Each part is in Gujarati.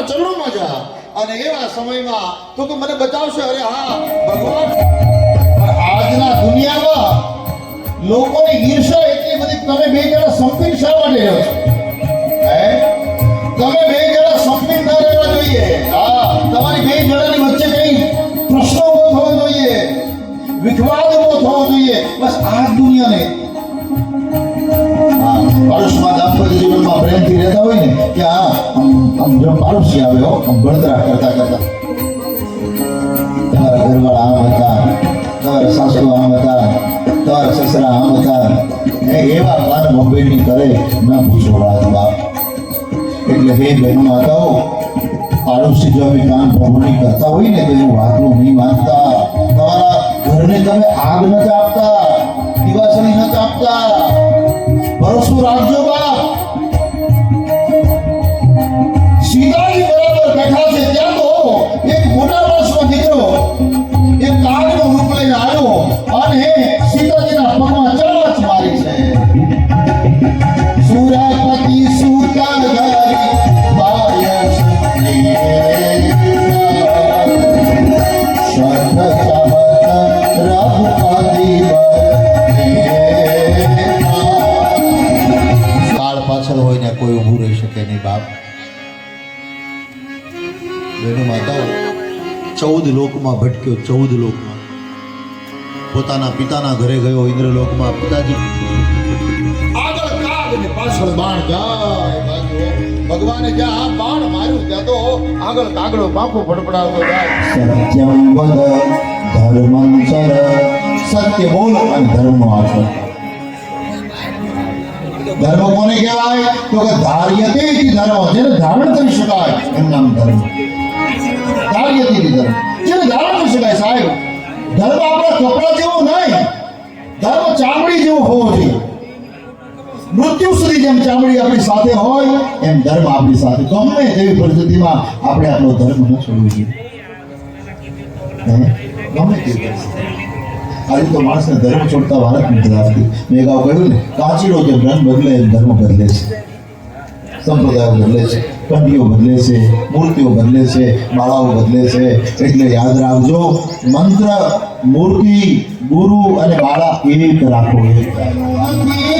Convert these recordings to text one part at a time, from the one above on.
અને એવા સમયમાં તો તું મને બચાવશે. અરે હા, ભગવાન. આજના દુનિયામાં લોકોની ઈર્ષા એટલી બધી તમે બે જણા સંપીન શા માટે રહ્યો છો? તમે બે જણા સંપીન ના રહેવા જોઈએ. હા, તમારી બે જણાની વચ્ચે કઈ પ્રશ્નો ઊભો થવો જોઈએ. વિખવાદ ઊભો થવો જોઈએ. બસ આ જ દુનિયાને. પાડોશમાં દાંપત્ય જીવનમાં પ્રેમથી રહેતા હોય ને, કે હા જો પાડોશી આવ્યો ગણતરા કરતા કરતા. તમારા ઘરવાળા આમ હતા તમારા સાસુ આમ હતા તમારા સસરા આમ હતા. એ એવા કાન મોબાઈલની કરે ના પૂછો વાત બાપ. એટલે હે બહેનો માતાઓ પાડોશી જો અમે કામ પ્રભુની કરતા હોય ને તો એનું વાતનું નહીં માનતા. તમારા ઘરને તમે આગ નથી આપતા દિવાસળી નથી આપતા. ભરોસો રાખજો બાપ. ચૌદ લોકમાં ભટક્યો, ચૌદ લોકમાં. પોતાના પિતાના ઘરે ગયો, ઇન્દ્રલોકમાં. પિતાજી, આગળ કાગ ને પાછળ બાણ. જાય ભગવાને જ્યાં આ બાણ માર્યું, ત્યાં તો આગળ કાગડો પાંખો ફડફડાવતો સત્યમ વદ ધર્મં ચર સત્ય બોલ અને ધર્મ આચર ધર્મ કોને કહેવાય? તો કે ધાર્યતે ધર્મ, જેને ધારણ કરી શકાય, એનું નામ ધર્મ. ધાર્યતે ધર્મ, જેને ધારણ કરી શકાય, સાહેબ. ધર્મ આપણા કપડા જેવો નહીં, ધર્મ ચામડી જેવો હોવો જોઈએ. મૃત્યુ સુધી જેમ ચામડી આપણી સાથે હોય, એમ ધર્મ આપણી સાથે. ગમે તેવી પરિસ્થિતિમાં આપણે આપણો ધર્મ ન છોડવો જોઈએ? ગમે તેવી આજે તો માણસને ધર્મ છોડતા ભારત નથી લાગતી મેં અગાઉ કહ્યું ને, કાચીડો જેમ રંગ બદલે, એમ ધર્મ બદલે છે. સંપ્રદાયો બદલે છે. કંડીઓ બદલે છે, મૂર્તિઓ બદલે છે, માળાઓ બદલે છે. એટલે યાદ રાખજો, મંત્ર, મૂર્તિ, ગુરુ અને માળા એક રાખો, એક જનતાએ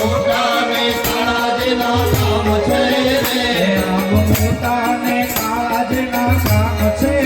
મોટાને કાળા જેના કામ છે રે. મોટાને કાળા જેના કામ છે